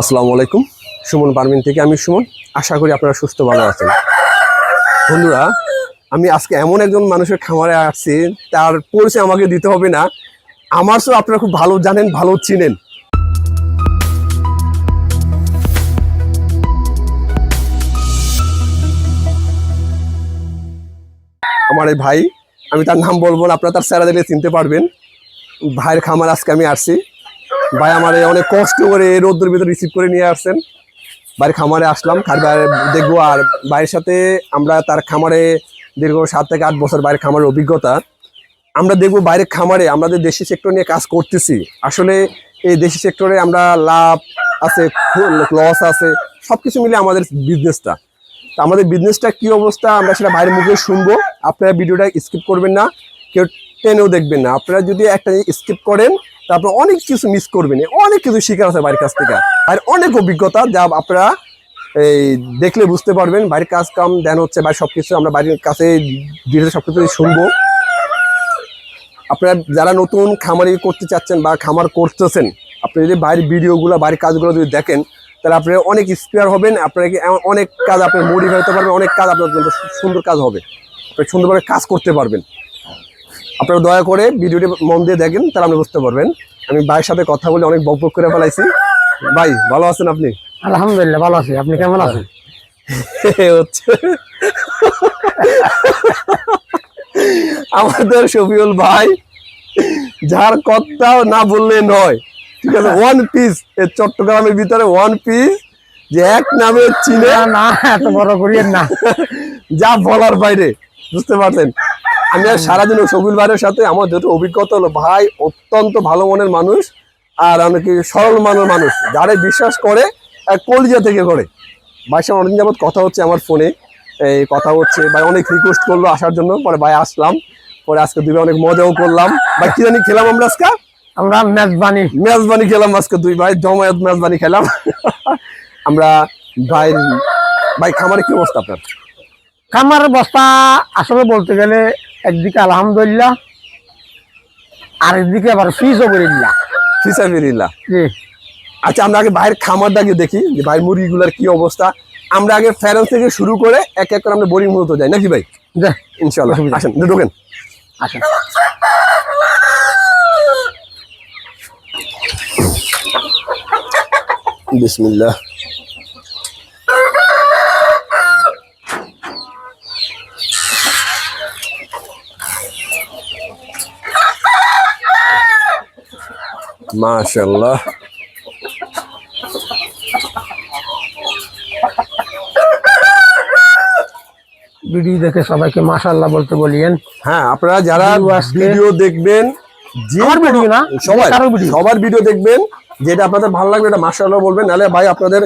আসসালামু আলাইকুম। সুমন পারমিন থেকে আমি সুমন। আশা করি আপনারা সুস্থ, ভালো আছেন। বন্ধুরা, আমি আজকে এমন একজন মানুষের খামারে আসছি, তার পরিচয় আমাকে দিতে হবে না। আমার তো আপনারা খুব ভালো জানেন, ভালো চিনেন। আমার এই ভাই, আমি তার নাম বলব আপনারা তার স্যারা দিলে চিনতে পারবেন। ভাইয়ের খামার আজকে আমি আসছি। ভাই আমার অনেক কষ্ট করে এই রোদ্রের ভিতরে রিসিভ করে নিয়ে আসছেন। বাড়ির খামারে আসলাম খাবার দেখব আর ভাইয়ের সাথে আমরা তার খামারে দীর্ঘ সাত থেকে আট বছর বাইরের খামারের অভিজ্ঞতা। আমরা দেখব বাইরের খামারে আমাদের দেশি সেক্টর নিয়ে কাজ করতেছি, আসলে এই দেশি সেক্টরে আমরা লাভ আছে লস আছে সব কিছু মিলে আমাদের বিজনেসটা তো আমাদের বিজনেসটা কি অবস্থা আমরা সেটা বাইরের মুখে শুনব, আপনারা ভিডিওটা স্কিপ করবেন না, কেউ টেনেও দেখবেন না। আপনারা যদি একটা স্কিপ করেন তারপর অনেক কিছু মিস করবেন, অনেক কিছু শেখার আছে বাড়ির কাছ থেকে। আর অনেক অভিজ্ঞতা যা আপনারা এই দেখলে বুঝতে পারবেন বাড়ির কাজ কাম দেন হচ্ছে বা সবকিছু আমরা বাড়ির কাছে ধীরে সব কিছু শুনব। আপনারা যারা নতুন খামারি করতে চাচ্ছেন বা খামার করতেছেন, আপনি যদি বাইরের ভিডিওগুলো বাড়ির কাজগুলো যদি দেখেন, তাহলে আপনারা অনেক স্পেয়ার হবেন আপনাকে অনেক কাজ আপনি মোটিভেট হতে পারবেন, অনেক কাজ আপনার সুন্দর কাজ হবে। আপনি সুন্দরভাবে কাজ করতে পারবেন। আপনারা দয়া করে ভিডিওটি মন দিয়ে দেখেন তাহলে আপনি বুঝতে পারবেন। আমি ভাইয়ের সাথে কথা বলে অনেক বক বক করে ফেলাইছি। ভাই ভালো আছেন আপনি? আলহামদুলিল্লাহ ভালো আছি। আপনি কেমন আছেন? হচ্ছে আমাদের শফিউল ভাই যার কথা না বললে নয়। ঠিক আছে ওয়ান পিস চট্টগ্রামের ভিতরে ওয়ান পিস যে এক নামে চিনে না, না এত বড় করিয়েন না। যা বলার বাইরে বুঝতে পারছেন? আমি আর সারাদিন ওই শফিউল ভাইয়ের সাথে আমার যেহেতু অভিজ্ঞতা হলো ভাই অত্যন্ত ভালো মনের মানুষ আর অনেক সরল মনের মানুষ। যারা বিশ্বাস করে আর কলজিয়া থেকে করে। ভাই সাথে অনেকদিন যাবত কথা হচ্ছে আমার ফোনে। এই কথা হচ্ছে ভাই অনেক রিকোয়েস্ট করল আসার জন্য পরে ভাই আসলাম। পরে আজকে দুই ভাই অনেক মজাও করলাম। ভাই কি জানি খেলাম আমরা আজকে? আমরা মেজবানি। মেজবানি খেলাম আজকে দুই ভাই জমায়েত মেজবানি খেলাম। আমরা ভাই ভাই খামারে কি অবস্থা আপনার? খামার বস্তা আসলে বলতে গেলে একদিকে আলহামদুলিল্লাহ আর একদিকে আবার ফিজও করে দিল্লা ফিসাফিরিল্লা জি। আচ্ছা আমরা আগে বাইরের খামারটা আগে দেখি যে ভাই মুরগিগুলার কি অবস্থা। আমরা আগে ফেরেন্স থেকে শুরু করে এক এক করে আমরা বোরিং মতো যাই নাকি ভাই? ইনশাল্লাহ আসেন ঢোকেন। আসেন। বিসমিল্লাহ। মাশাল্লাহ ভিডিও দেখে সবাইকে মাশাল্লাহ বলতে বলিয়েন। হ্যাঁ আপনারা যারা ভিডিও দেখবেন আমার ভিডিও না সবাই সবার ভিডিও দেখবেন যেটা আপনাদের ভালো লাগবে এটা মাশাআল্লাহ বলবেন নাহলে ভাই আপনাদের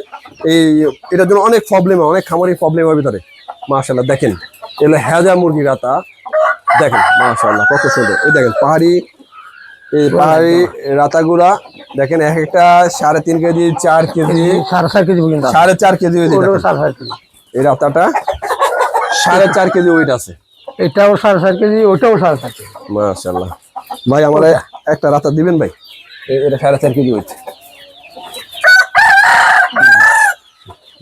এই এটার জন্য অনেক প্রবলেম অনেক খামারি প্রবলেম হবে ভিতরে। মাশাআল্লাহ দেখেন এগুলো হেজা মুরগি রাতা দেখেন মাশাআল্লাহ কত সুন্দর। এই দেখেন পাহাড়ি এই পাহাড়ি রাতাগুলা দেখেন এক একটা সাড়ে তিন কেজি চার কেজি সাড়ে চার কেজি সাড়ে চার কেজি এই রাতাটা সাড়ে চার কেজি ওয়েট আছে। এটাও সাড়ে চার কেজি ওটাও সাড়ে চার কেজি। মাশাআল্লাহ। ভাই আমার একটা রাতা দিবেন ভাই? এটা সাড়ে চার কেজি হচ্ছে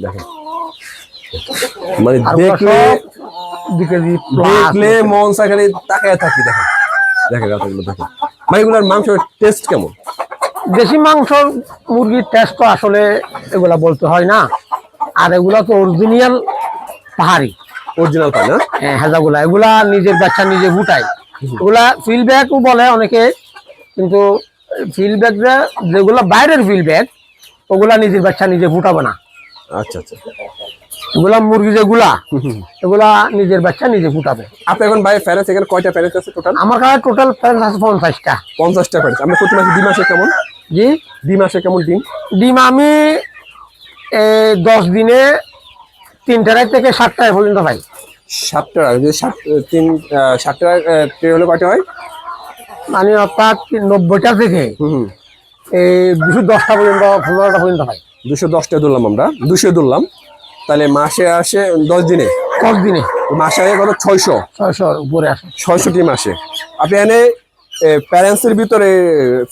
দেখেন। মানে দেখলে দেখলে মন সাখানে তাকায় থাকি দেখেন। দেখেন রাতাগুলো দেখেন। ভাই এগুলোর মাংসের টেস্ট কেমন? দেশি মাংস মুরগির টেস্ট তো আসলে এগুলা বলতে হয় না। আর এগুলা তো অরিজিনাল পাহাড়ি। অরিজিনাল পাই না? হ্যাঁ, হেজাগুলা। এগুলা নিজের বাচ্চা নিজে ফুটায় এগুলা ব্যাগও বলে অনেকে কিন্তু ফিল ব্যাগ যেগুলা বাইরের ফিল ব্যাগ ওগুলা নিজের বাচ্চা নিজে ফুটাবে না। আচ্ছা আচ্ছা। এগুলা মুরগি যেগুলা এগুলা নিজের বাচ্চা নিজে ফুটাবে। আপনি এখন ভাই প্যারেন্টস এখানে কয়টা প্যারেন্টস আছে টোটাল আমার কাছে টোটাল প্যারেন্ট আছে পঞ্চাশটা। পঞ্চাশটা প্যারেন্টস আপনি প্রতি মাসে ডিম আসে কেমন? জি? ডিম আসে কেমন ডিম? ডিম আমি দশ দিনে তিনটা রাত থেকে সাতটায় পর্যন্ত পাই। সাতটা যদি সাত তিন সাতটা ট্রে হলে কয়টা হয়? মানে অর্থাৎ নব্বইটা থেকে এই দুশো দশটা পর্যন্ত পনেরোটা পর্যন্ত পাই। দুশো দশটা ধরলাম আমরা। দুশো ধরলাম তাহলে মাসে আসে দশ দিনে? দশ দিনে। মাসে আসে কত? ছয়শো। ছয়শোর উপরে আসে। ছয়শোটি মাসে? আপনি এনে প্যারেন্টসের ভিতরে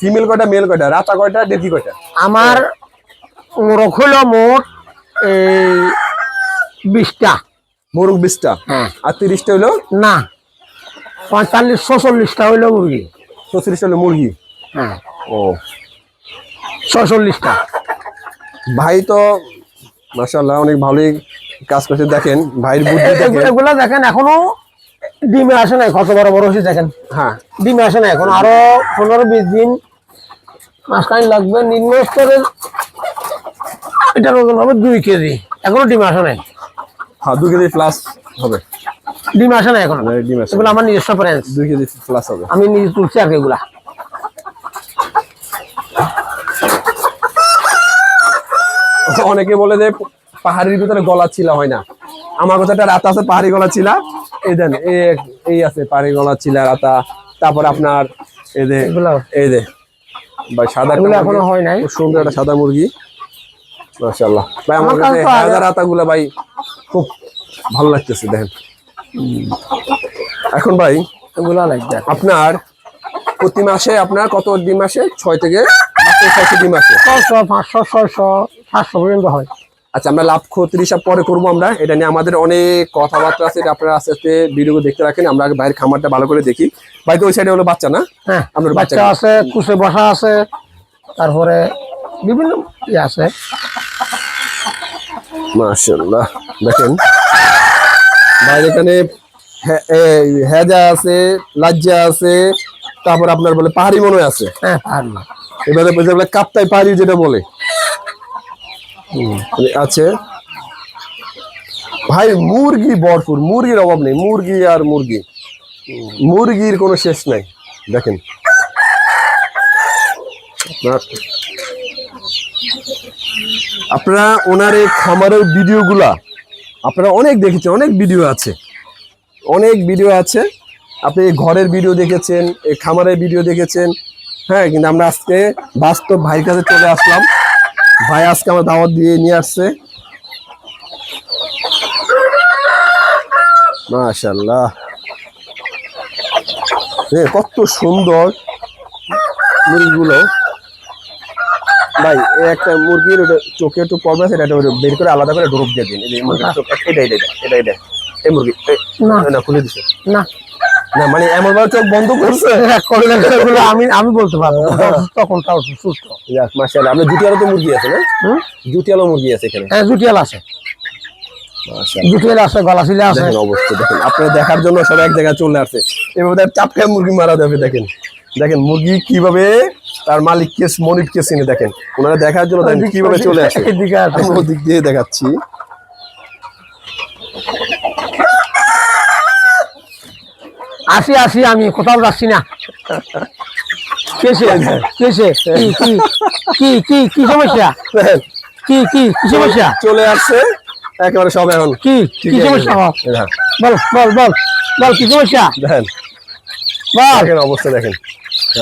ফিমেল কয়টা মেল কয়টা? রাতা কয়টা ডেকি কয়টা? আমার মোরগ হইল মোট এই বিশটা। মোরগ বিশটা? হ্যাঁ। আর তিরিশটা হলো? না পঁয়তাল্লিশ ছচল্লিশটা হইল মুরগি। পঁচিশটা হলো মুরগি? হ্যাঁ। ও। ছচল্লিশটা। ভাই তো মাশাল্লাহ অনেক ভালোই কাজ করছে। দেখেন ভাইয়ের বুদ্ধি দেখেন। এগুলা দেখেন এখনও ডিমে আসে নাই কত বড় বড় হয়েছে দেখেন। হ্যাঁ। ডিমে আসে না এখন আরও পনেরো বিশ দিন মাঝখানে লাগবে। নিম্ন স্তরের এটার ওজন হবে দুই কেজি এখনও ডিম আসে নাই। হ্যাঁ দু কেজি প্লাস হবে। ডিম আসে না এখন। মানে ডিম এগুলো আমার নিজস্ব ফ্রেন্স দুই কেজি প্লাস হবে। আমি নিজে তুলছি আর এগুলা। অনেকে বলে যে পাহাড়ির ভিতরে গলা চিলা হয় না। আমার কথা একটা রাতা আছে পাহাড়ি গলা চিলা এই দেন এই- আছে পাহাড়ি গলা চিলা রাতা। তারপর আপনার এই যে এই যে ভাই সাদা এখনও হয় নাই। সুন্দর একটা সাদা মুরগি। মাশাআল্লাহ। ভাই আমার কাছে তো রাতাগুলো ভাই খুব ভালো লাগতেছে দেখেন। এখন ভাই এগুলো লাগবে আপনার প্রতি মাসে আপনার কত ডিম আসে ছয় থেকে ছয়শো ডিম আসে ছশো পাঁচশো ছয়শো সাতশো পর্যন্ত হয়। আচ্ছা আমরা লাভ ক্ষতির হিসাব পরে করব আমরা। এটা নিয়ে আমাদের অনেক কথাবার্তা আছে এটা আপনারা আস্তে আস্তে ভিডিও দেখতে রাখেন। আমরা আগে বাইরের খামারটা ভালো করে দেখি। ওই সাইডে হলো বাচ্চা না? হ্যাঁ আপনার বাচ্চা আছে কুচে বসা আছে তারপরে বিভিন্ন ইয়ে আছে। মাশাল্লাহ দেখেন। বাইরে এখানে হেজা আছে লাজ্জা আছে তারপর আপনার বলে পাহাড়ি মনে হয় আছে। হ্যাঁ পারলাম এবারে কাপ্তাই পাহাড়ি যেটা বলে। আছে। ভাই, মুরগি ভরপুর, মুরগির অভাব নেই, মুরগি আর মুরগি। মুরগির কোনো শেষ নাই, দেখেন। আপনারা ওনার এই খামারের ভিডিওগুলা, আপনারা অনেক দেখেছেন, অনেক ভিডিও আছে। অনেক ভিডিও আছে। আপনি ঘরের ভিডিও দেখেছেন, এই খামারের ভিডিও দেখেছেন হ্যাঁ কিন্তু আমরা আজকে বাস্তব ভাইয়ের কাছে চলে আসলাম। ভাই আজকে আমার দাওয়াত দিয়ে নিয়ে আসছে। মাশাল্লাহ এ, কত সুন্দর মুরগিগুলো। ভাই এই একটা মুরগির চোখে একটু প্রবলেম আছে এটা বের করে আলাদা করে ড্রপ দিয়ে দিন। এই মুরগির চোখ এটা এটা এটা এটা এই মুরগি। না খুলে দিছে। না। না মানে এমন ভাবে চোখ বন্ধ করছে? এগুলো আমি আমি বলতে পারব তখন তাও সুস্থ। যাক মাশাআল্লাহ। আপনার জুটিয়ালো তো মুরগি আছে না? জুটিয়ালো মুরগি আছে এখানে? হ্যাঁ জুটিয়াল আছে। আছে গলা সিলে আছে দেখেন অবস্থা দেখেন। আপনারা দেখার জন্য সব এক জায়গায় চলে আসছে। এভাবে চাপকায় মুরগি মারা যাবে দেখেন। দেখেন মুরগি কীভাবে তার মালিককে মনিটকে চিনে দেখেন। ওনারা দেখার জন্য কীভাবে চলে আসে। ওদিক দিয়ে দেখাচ্ছি। আসি আসি আমি কোথাও যাচ্ছি না। কেসে কেসে কি কি কি কি কি সমস্যা? কি কি কি সমস্যা? চলে আসছে একেবারে সব এখন। কি কি সমস্যা? বল হ্যাঁ, বল বল বল বল কি সমস্যা? দেখেন। বল। অবস্থা দেখেন।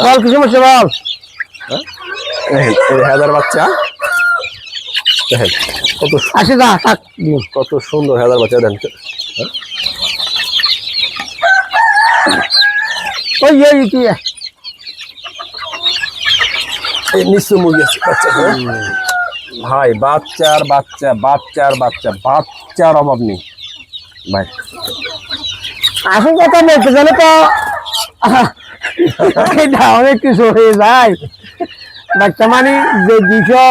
বল কি সমস্যা বল? দেখেন হাজার বাচ্চা। দেখেন কত যা কত সুন্দর হাজার বাচ্চা দেখেন। ওই এই কি এই নিশ্চয় মুরগি আছে বাচ্চা হ্যাঁ? ভাই বাচ্চার বাচ্চা বাচ্চার বাচ্চা বাচ্চার অভাব নেই। ভাই। আসল কথা গেলে তো? আহা, এটা অনেক কিছু হয়ে যায়। বাচ্চা মানে যে দুইশো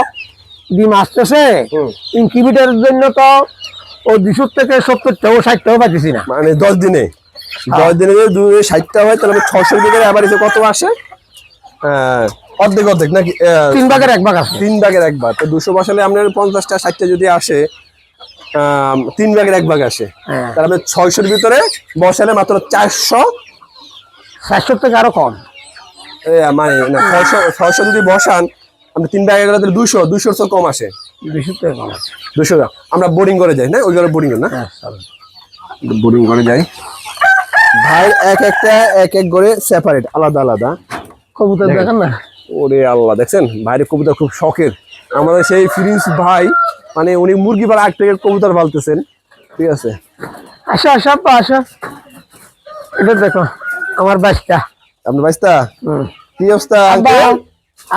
ডিম আসতেছে। ইনকিউবেটারের জন্য তো ও দুশো থেকে সত্তরটাও ষাটটাও পাচ্ছি না। মানে দশ দিনে? দশ দিনে যদি দু ষাটটা হয় তাহলে ছশো ভিতরে আবার এসে কত আসে? আহ, অর্ধেক অর্ধেক নাকি? তিন ভাগের এক ভাগ তিন ভাগের এক ভাগ। তো দুশো বসালে আপনার পঞ্চাশটা ষাটটা যদি আসে তিন ভাগের এক ভাগ আসে। হ্যাঁ। তাহলে আপনি ছয়শোর ভিতরে বসালে মাত্র চারশো। চারশো থেকে আরও কম। এ, মানে না ছয়শো ছয়শো যদি বসান আপনি তিন ভাগে গেলে তাহলে দুশো দুশোর তো কম আসে। দুশো আমরা বোরিং করে যাই না? ওই ঘরে বোরিং না? হ্যাঁ বোরিং করে যাই। ভাই এক একটা এক এক করে সেপারেট আলাদা আলাদা। কবুতর দেখেন। না। ওরে আল্লাহ দেখছেন? ভাইয়ের কবুতর খুব শখের। আমাদের সেই ফিরিন্স ভাই মানে উনি মুরগি পালা আগ থেকে কবুতর পালতেছেন। ঠিক আছে? আসো আসো আব্বা আসো। এটা দেখো আমার বাচ্চা। আপনার বাইস্তা কি অবস্থা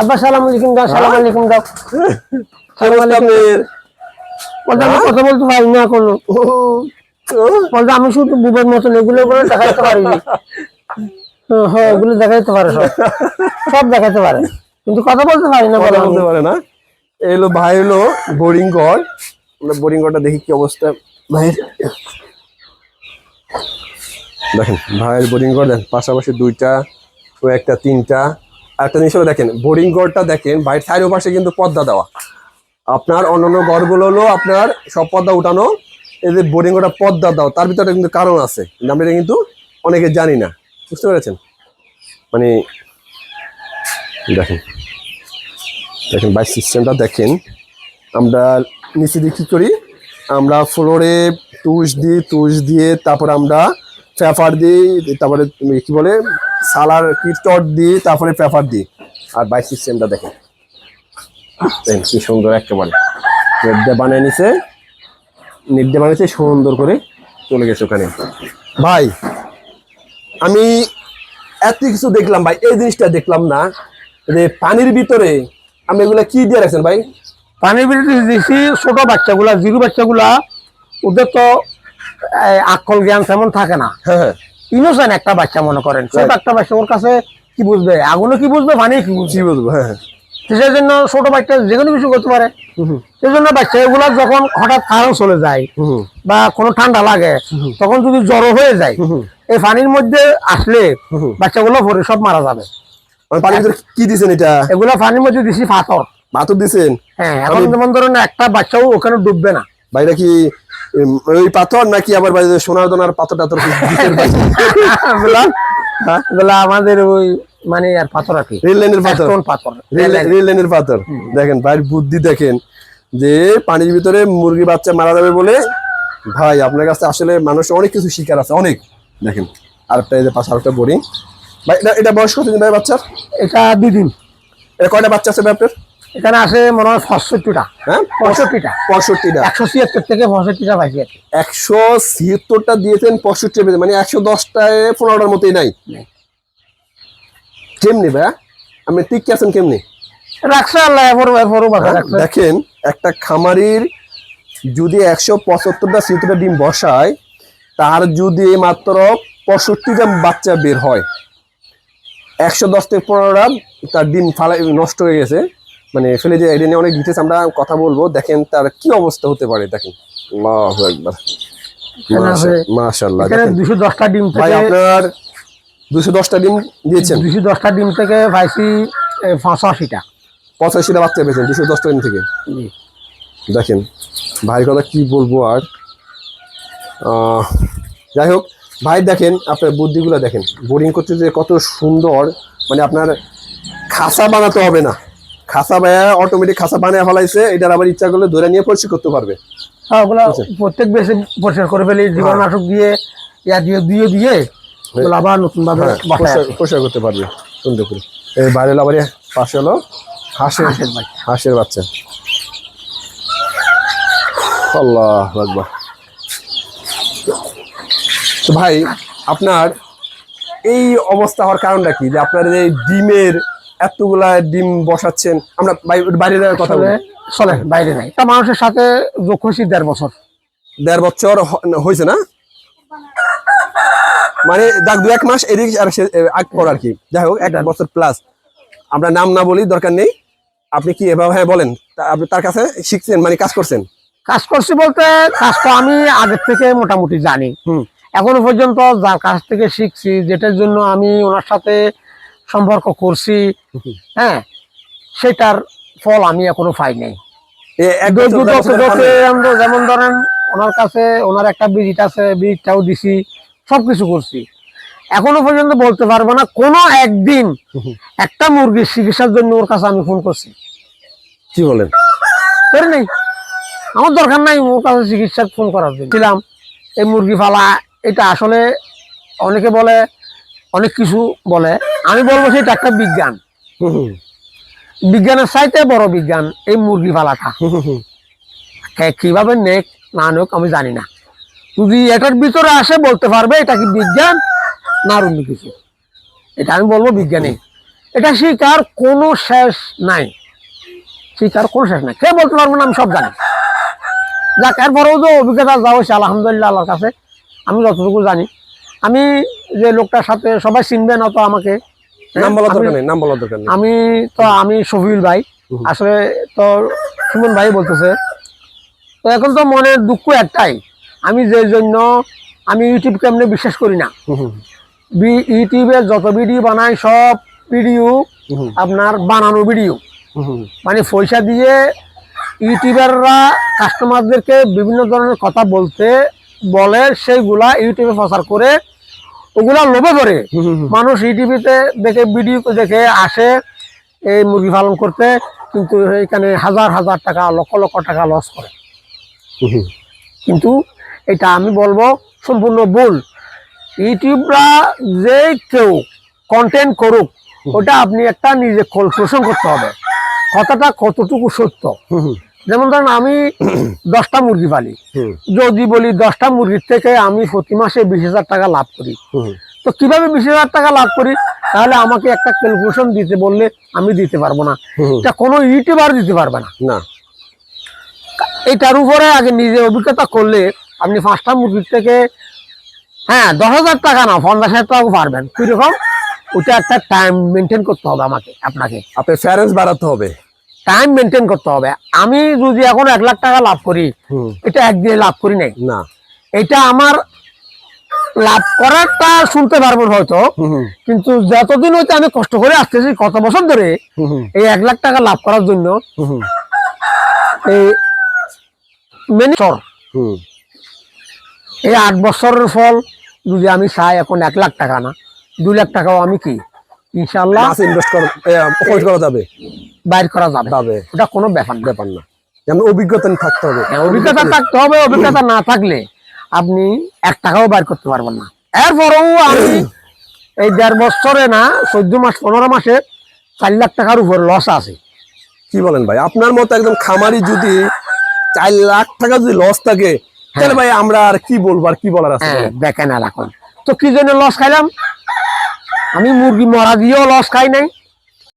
আব্বা সালাম আলাইকুম দাও সালাম আলাইকুম দাও। অবস্থা আপনার? আমি কথা বলতে পারি না কোনো বলতে আমি শুধু বুবের মতন এগুলো এগুলো দেখাতে পারি হ্যাঁ এগুলো দেখাইতে পারে সব। সব দেখাতে পারে। কিন্তু কথা বলতে পারি না কথা বলতে পারে না। এই হলো ভাই হলো বোরিং ঘর। আমরা বোরিং ঘরটা দেখি কি অবস্থা। ভাইয়ের দেখেন ভাইয়ের বোরিং ঘর দেখেন পাশাপাশি দুইটা ও একটা তিনটা। আর একটা জিনিস দেখেন বোরিং ঘরটা দেখেন বাইরের চারি পাশে কিন্তু পর্দা দেওয়া। আপনার অন্যান্য ঘরগুলো হলো আপনার সব পর্দা উঠানো। এই যে বোরিং ঘরটা পর্দা দাও, তার ভিতরে কিন্তু কারণ আছে। কিন্তু আমরা এটা কিন্তু অনেকে জানি না। বুঝতে পেরেছেন? মানে দেখেন। দেখেন বাইক সিস্টেমটা দেখেন। আমরা নিচে দিয়ে কী করি? আমরা ফ্লোরে তুষ দিই তুষ দিয়ে তারপর আমরা পেপার দিই, তারপরে কি বলে? সালার কি দিই, তারপরে পেপার দিই। আর বাইক সিস্টেমটা দেখেন। কি সুন্দর একেবারে। বানিয়ে নিছে নেট দিয়ে বানিয়েছে সুন্দর করে চলে গেছে ওখানে। ভাই আমি এত কিছু দেখলাম ভাই এই জিনিসটা দেখলাম না। যে পানির ভিতরে আমি এগুলা কি দিয়ে রাখছেন ভাই? পানির ভিতরে দিছি ছোট বাচ্চাগুলা জিরো বাচ্চাগুলা ওদের তো আকল জ্ঞান তেমন থাকে না। হ্যাঁ হ্যাঁ। ইনোসেন্ট একটা বাচ্চা মনে করেন। ছোট একটা বাচ্চা ওর কাছে কি বুঝবে? আগুনও কি বুঝবে? পানি কি বুঝবে? হ্যাঁ। হ্যাঁ জন্য ছোট বাচ্চা যে কোনো কিছু করতে পারে। হুম হুম, সেই জন্য বাচ্চা এগুলা যখন হঠাৎ কারণ চলে যায় বা কোনো ঠান্ডা লাগে তখন যদি জ্বর হয়ে যায় এই পানির মধ্যে আসলে। বাচ্চাগুলো ভরে সব মারা যাবে। পানির ভিতরে কি দিছেন এটা? এগুলা পানির মধ্যে দিছি পাথর। মাথর দিছেন? হ্যাঁ এখন যেমন ধরেন একটা বাচ্চাও ওখানে ডুববে না। ভাইরা কি ওই পাথর নাকি আবার যে সোনার দোনার পাথর টাথর কি দিছেন ভাই? এগুলা এগুলা আমাদের ওই মানে আর পাথর আর কি? রেল লাইনের পাথর। পাথর। রেল লাইনের পাথর। দেখেন ভাইয়ের বুদ্ধি দেখেন যে পানির ভিতরে মুরগি বাচ্চা মারা যাবে বলে ভাই আপনার কাছে আসলে মানুষ অনেক কিছু শিকার আছে অনেক। দেখেন আরেকটা এই যে পাশে আরেকটা বোরিং ভাই এটা এটা বয়স কত দিন ভাই বাচ্চার? এটা দুই দিন। এটা কয়টা বাচ্চা আছে ভাই আপনার? এখানে আসে মনে হয় পঁয়ষট্টিটা। হ্যাঁ? পঁয়ষট্টিটা। পঁয়ষট্টিটা। একশো ছিয়াত্তর থেকে পঁয়ষট্টিটা পাইছি আর একশো ছিয়াত্তরটা দিয়েছেন পঁয়ষট্টি মানে একশো দশটায় পনেরোটার মতোই নাই। কেমনি ভাই আপনি টিক আছেন কেমনি? রাখছে আল্লাহ হ্যাঁ, দেখেন একটা খামারির যদি একশো পঁচাত্তরটা ছিয়াত্তরটা ডিম বসায় তার যদি মাত্র পঁয়ষট্টিটা বাচ্চা বের হয় একশো দশ থেকে পনেরোটা তার ডিম ফালাই নষ্ট হয়ে গেছে। মানে ফেলে যে এটা নিয়ে অনেক ডিটেলস আমরা কথা বলব দেখেন তার কি অবস্থা হতে পারে দেখেন। আল্লাহু আকবার। মাশাল্লাহ এখানে দুশো দশটা ডিম ভাই আপনার দুশো দশটা ডিম দিয়েছেন? দুশো দশটা ডিম থেকে পাঁচশো আশিটা পঁচাশিটা। বাচ্চা পেয়েছেন দুশো দশটা ডিম থেকে? জি। দেখেন ভাইয়ের কথা কি বলব আর? যাই হোক ভাই দেখেন আপনার বুদ্ধিগুলো দেখেন। বোরিং করতে যে কত সুন্দর মানে আপনার খাসা বানাতে হবে না। খাসা বায়া অটোমেটিক খাসা বানিয়ে ফেলাইছে এটার আবার ইচ্ছা করলে ধরে নিয়ে পরিষ্কার করতে পারবে। হ্যাঁ ওগুলো। প্রত্যেক বেশি পরিষ্কার করে ফেলি জীবাণুনাশক দিয়ে ইয়া দিয়ে দিয়ে দিয়ে আবার নতুন ভাবে হ্যাঁ পরিষ্কার করতে পারবে সুন্দর করে। এই বাইরে আবার পাশে হলো হাঁসের হাঁসের বাচ্চা। হাঁসের বাচ্চা। আল্লাহ আকবার। তো ভাই আপনার এই অবস্থা হওয়ার কারণটা কি? যে আপনার এই ডিমের এতগুলা ডিম বসাচ্ছেন। আমরা বাইরে যাওয়ার কথা বলি। চলে বাইরে নাই তা মানুষের সাথে যোগ হয়েছি দেড় বছর। দেড় বছর হয়েছে না? মানে দু এক মাস এদিক আর আগ পর আর কি। যাই হোক এক বছর প্লাস আমরা নাম না বলি দরকার নেই। আপনি কি এভাবে হ্যাঁ বলেন? আপনি তার কাছে শিখছেন মানে কাজ করছেন? কাজ করছি বলতে কাজ তো আমি আগের থেকে মোটামুটি জানি। হুম। এখনও পর্যন্ত যার কাছ থেকে শিখছি যেটার জন্য আমি ওনার সাথে সম্পর্ক করছি হ্যাঁ সেটার ফল আমি এখনও পাই নাই। যেমন ধরেন ওনার কাছে ওনার একটা বিজিট আছে বিজিটটাও দিছি সবকিছু করছি। এখনও পর্যন্ত বলতে পারব না কোনো একদিন একটা মুরগির চিকিৎসার জন্য ওর কাছে আমি ফোন করছি। কি বলেন? করি নাই। আমার দরকার নাই ওর কাছে চিকিৎসার ফোন করার জন্য। ছিলাম এই মুরগি ফালা এটা আসলে অনেকে বলে অনেক কিছু বলে। আমি বলব সেটা একটা বিজ্ঞান। বিজ্ঞানের চাইতে বড় বিজ্ঞান এই মুরগি। কে- কীভাবে নেক, না নেক, আমি জানি না। যদি এটার ভিতরে আসে বলতে পারবে এটা কি বিজ্ঞান, না অন্য কিছু। এটা আমি বলব বিজ্ঞানী। এটা শিকার কোনো শেষ নাই। শিকার কোনো শেষ নাই। কে বলতে পারব না, আমি সব জানি। যাক, এরপরেও তো অভিজ্ঞতা যা হয়েছে, আলহামদুলিল্লাহ, আল্লাহর কাছে, আমি যতটুকু জানি। আমি যে লোকটার সাথে সবাই চিনবে না তো আমাকে নাম বলার আমি- দরকার নেই নাম বলার দরকার নেই। আমি তো আমি শফিউল ভাই। আসলে তো সুমন ভাই বলতেছে তো এখন তো মনে দুঃখ একটাই। আমি যে জন্য আমি ইউটিউব কেমনে বিশ্বাস করি না। ইউটিউবে যত ভিডিও বানাই সব ভিডিও আপনার বানানো ভিডিও। মানে পয়সা দিয়ে ইউটিউবাররা কাস্টমারদেরকে বিভিন্ন ধরনের কথা বলতে বলে সেইগুলা ইউটিউবে প্রচার করে ওগুলা লোভে করে মানুষ ইউটিভিতে দেখে ভিডিও দেখে আসে এই মুরগি পালন করতে কিন্তু এখানে হাজার হাজার টাকা লক্ষ লক্ষ টাকা লস করে। কিন্তু এটা আমি বলব সম্পূর্ণ ভুল। ইউটিউবরা যে কেউ কন্টেন্ট করুক ওটা আপনি একটা নিজে কল্পোষণ করতে হবে। কথাটা কতটুকু সত্য? যেমন ধরেন আমি দশটা মুরগি পালি। যদি বলি দশটা মুরগির থেকে আমি প্রতি মাসে বিশ হাজার টাকা লাভ করি। তো কীভাবে বিশ হাজার টাকা লাভ করি? তাহলে আমাকে একটা ক্যালকুলেশন দিতে বললে আমি দিতে পারব না। এটা কোনো ইউটিউবার দিতে পারবে না। না। এটার উপরে আগে নিজে অভিজ্ঞতা করলে আপনি পাঁচটা মুরগির থেকে হ্যাঁ দশ হাজার টাকা না পঞ্চাশ হাজার টাকা পারবেন। কীরকম? ওটা একটা টাইম মেনটেন করতে হবে আমাকে আপনাকে। আপনার ফ্যারেন্স বাড়াতে হবে। টাইম মেনটেন করতে হবে। আমি যদি এখন এক লাখ টাকা লাভ করি এটা একদিনে লাভ করি নাই। না। এটা আমার লাভ করারটা শুনতে পারবেন হয়তো কিন্তু যতদিন হইতে আমি কষ্ট করে আসতেছি কত বছর ধরে এই এক লাখ টাকা লাভ করার জন্য এই। এই আট বছরের ফল যদি আমি চাই এখন এক লাখ টাকা না দুই লাখ টাকাও আমি কি? ইনশাল্লাহ মাছ ইনভেস্ট করা খরচ করা যাবে। বাইর করা যাবে। যাবে। ওটা কোনো ব্যাপার ব্যাপার না। যেমন অভিজ্ঞতা থাকতে হবে। হ্যাঁ, অভিজ্ঞতা থাকতে হবে অভিজ্ঞতা না থাকলে আপনি এক টাকাও বাইর করতে পারবেন না। এরপরেও আমি এই দেড় বছরে না চোদ্দ মাস পনেরো মাসে চার লাখ টাকার উপর লস আছে। কি বলেন ভাই? আপনার মতো একদম খামারি যদি চার লাখ টাকা যদি লস থাকে তাহলে ভাই আমরা আর কি বলব আর কি বলার আছে হ্যাঁ দেখেন আর এখন। তো কি জন্য লস খাইলাম? আমি মুরগি মরা দিয়েও লস খাই নাই।